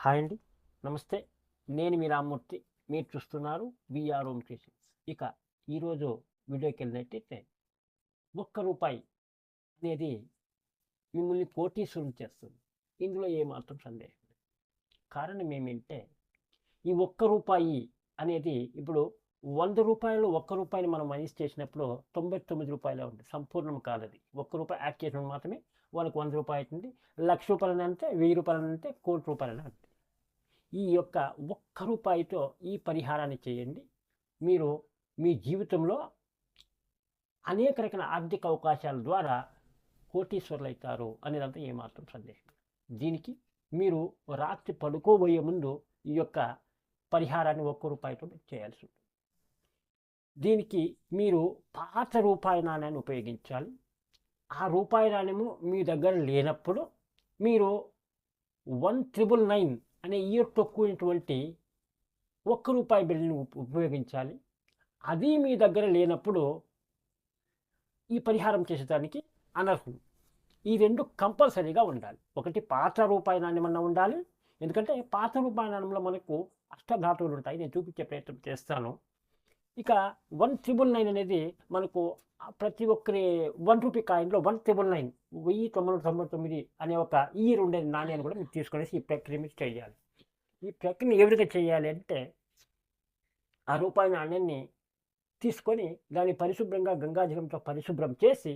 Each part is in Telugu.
హాయ్ అండి. నమస్తే. నేను మీ రామ్మూర్తి. మీరు చూస్తున్నారు విఆర్ ఓమ్ క్రియేషన్స్. ఇక ఈరోజు వీడియోకి వెళ్ళినట్టయితే ఒక్క రూపాయి అనేది మిమ్మల్ని కోటీశ్వరులు చేస్తుంది. ఇందులో ఏమాత్రం సందేహం కారణం ఏమంటే ఈ ఒక్క రూపాయి అనేది ఇప్పుడు వంద రూపాయలు ఒక్క రూపాయిని మనం మైనస్ చేసినప్పుడు తొంభై తొమ్మిది రూపాయలే ఉంది. సంపూర్ణం కాదది ఒక్క రూపాయి యాడ్ చేసినప్పుడు మాత్రమే వాళ్ళకి వంద రూపాయలు అవుతుంది. లక్ష రూపాయలు అంటే వెయ్యి రూపాయలు అంటే కోటి రూపాయలు అంటే ఈ యొక్క ఒక్క రూపాయితో ఈ పరిహారాన్ని చేయండి. మీరు మీ జీవితంలో అనేక రకాల ఆర్థిక అవకాశాల ద్వారా కోటీశ్వరులు అవుతారు అనేదంతా ఏమాత్రం సందేహం దీనికి మీరు రాత్రి పడుకోబోయే ముందు ఈ యొక్క పరిహారాన్ని ఒక్క రూపాయితో చేయాల్సి ఉంటుంది. దీనికి మీరు పాత రూపాయి నాణ్యాన్ని ఉపయోగించాలి. ఆ రూపాయి నాణ్యము మీ దగ్గర లేనప్పుడు మీరు వన్ త్రిబుల్ నైన్ అనే ఇయర్ తొక్కునటువంటి ఒక్క రూపాయి బిల్లుని ఉపయోగించాలి. అది మీ దగ్గర లేనప్పుడు ఈ పరిహారం చేసేదానికి అనర్హులు. ఈ రెండు కంపల్సరీగా ఉండాలి. ఒకటి పాత రూపాయి నాణ్యమన్నా ఉండాలి. ఎందుకంటే పాత రూపాయి నాణ్యంలో మనకు అష్టధాతువులు ఉంటాయి. నేను చూపించే ప్రయత్నం చేస్తాను. ఇక వన్ త్రిబుల్ నైన్ అనేది మనకు ప్రతి ఒక్కరి వన్ రూపీ కాయిన్లో వన్ త్రిబుల్ నైన్ వెయ్యి తొమ్మిది తొంభై తొమ్మిది అనే ఒక ఈ ఉండే నాణ్యాన్ని కూడా మీరు తీసుకునేసి ఈ ప్రక్రియ మీరు చేయాలి. ఈ ప్రక్రియను ఏ విధంగా చేయాలి అంటే ఆ రూపాయి నాణ్యాన్ని తీసుకొని దాన్ని పరిశుభ్రంగా గంగాజలంతో పరిశుభ్రం చేసి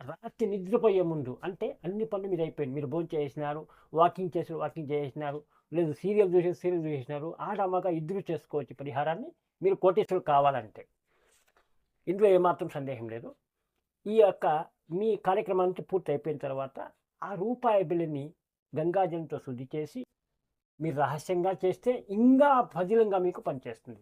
రాత్రి నిద్రపోయే ముందు అంటే అన్ని పనులు మీరు అయిపోయింది. మీరు భోజనం చేసినారు వాకింగ్ చేసి వాకింగ్ చేసినారు లేదు సీరియల్ చూసి సీరియల్ చూసినారు ఆడమ్మగా ఇద్దరు చేసుకోవచ్చు పరిహారాన్ని. మీరు కోటేశ్వరులు కావాలంటే. ఇందులో ఏమాత్రం సందేహం లేదు. ఈ యొక్క మీ కార్యక్రమానికి పూర్తి అయిపోయిన తర్వాత ఆ రూపాయి బిల్లుని గంగాజలంతో శుద్ధి చేసి మీరు రహస్యంగా చేస్తే ఇంకా ఫజిలంగా మీకు పనిచేస్తుంది.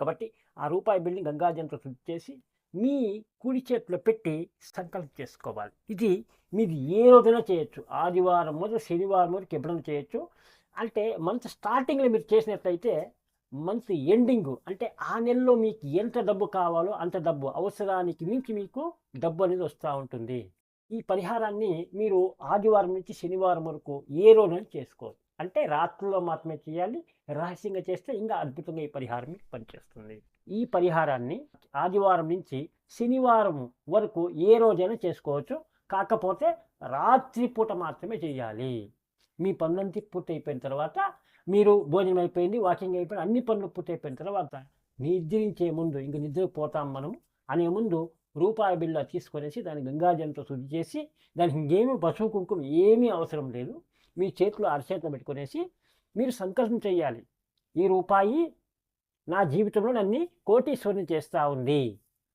కాబట్టి ఆ రూపాయి బిల్ని గంగాజలంతో శుద్ధి చేసి మీ కుడి చేతిలో పెట్టి సంకల్పం చేసుకోవాలి. ఇది మీరు ఏ రోజున చేయొచ్చు. ఆదివారం మొదలు శనివారం వరకు ఎప్పుడైనా చేయొచ్చు. అంటే మంత్ స్టార్టింగ్లో మీరు చేసినట్లయితే మంత్ ఎండింగ్. అంటే ఆ నెలలో మీకు ఎంత డబ్బు కావాలో అంత డబ్బు. అవసరానికి మించి మీకు డబ్బు అనేది వస్తూ ఉంటుంది. ఈ పరిహారాన్ని మీరు ఆదివారం నుంచి శనివారం వరకు ఏ రోజునైనా చేసుకోవచ్చు. అంటే రాత్రుల్లో మాత్రమే చేయాలి. రహస్యంగా చేస్తే ఇంకా అద్భుతంగా ఈ పరిహారం మీకు పనిచేస్తుంది. ఈ పరిహారాన్ని ఆదివారం నుంచి శనివారం వరకు ఏ రోజైనా చేసుకోవచ్చు. కాకపోతే రాత్రి పూట మాత్రమే చేయాలి. మీ పనులంతా పూర్తి అయిపోయిన తర్వాత మీరు భోజనం అయిపోయింది వాకింగ్ అయిపోయింది అన్ని పనులు పూర్తయిపోయిన తర్వాత నిద్రించే ముందు ఇంక నిద్రకు పోతాం మనం అనే ముందు రూపాయి బిళ్ళ తీసుకొనేసి దాన్ని గంగాజలంతో శుద్ధి చేసి దానికి ఇంకేమీ పశువు కుంకుమ ఏమీ అవసరం లేదు. మీ చేతిలో అరచేతిలో పెట్టుకునేసి మీరు సంకల్పం చేయాలి. ఈ రూపాయి నా జీవితంలో నన్ను కోటీశ్వరుని చేస్తూ ఉంది.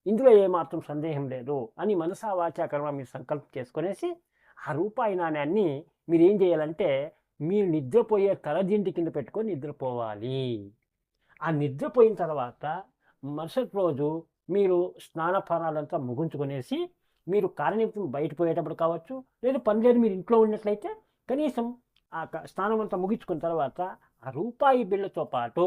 ఇందులో ఏమాత్రం సందేహం లేదు అని మనసా వాచా కర్మ మీరు సంకల్పం చేసుకునేసి ఆ రూపాయి నాణ్యాన్ని మీరు ఏం చేయాలంటే మీరు నిద్రపోయే తలదింటి కింద పెట్టుకొని నిద్రపోవాలి. ఆ నిద్రపోయిన తర్వాత మరుసటి రోజు మీరు స్నానపానాలంతా ముగించుకునేసి మీరు కార్యనిమిత్తం బయట పోయేటప్పుడు కావచ్చు లేదా పని లేదు మీరు ఇంట్లో ఉన్నట్లయితే కనీసం ఆ క- స్నానం అంతా ముగించుకున్న తర్వాత ఆ రూపాయి బిళ్ళతో పాటు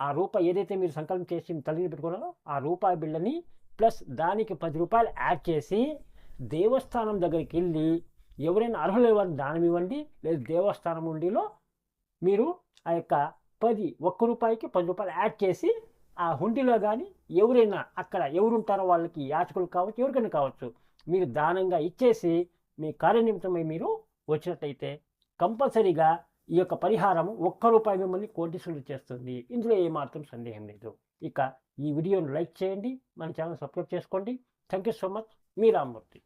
ఆ రూపాయి ఏదైతే మీరు సంకల్పం చేసి తల్లిని పెట్టుకున్నారో ఆ రూపాయి బిళ్ళని ప్లస్ దానికి పది రూపాయలు యాడ్ చేసి దేవస్థానం దగ్గరికి వెళ్ళి ఎవరైనా అర్హులు వారిని దానం ఇవ్వండి లేదా దేవస్థానం ఉండిలో మీరు ఆ యొక్క పది ఒక్క రూపాయికి పది రూపాయలు యాడ్ చేసి ఆ హుండీలో కానీ ఎవరైనా అక్కడ ఎవరుంటారో వాళ్ళకి యాచకులు కావచ్చు ఎవరికైనా కావచ్చు మీరు దానంగా ఇచ్చేసి మీ కార్యనిమిత్తమై మీరు వచ్చినట్టయితే కంపల్సరీగా ఈ యొక్క పరిహారం ఒక్క రూపాయి మిమ్మల్ని కోటీసులు చేస్తుంది. ఇందులో ఏమాత్రం సందేహం లేదు. ఇక ఈ వీడియోను లైక్ చేయండి మన ఛానల్ సబ్స్క్రైబ్ చేసుకోండి. Thank you so much. Me Rammurthy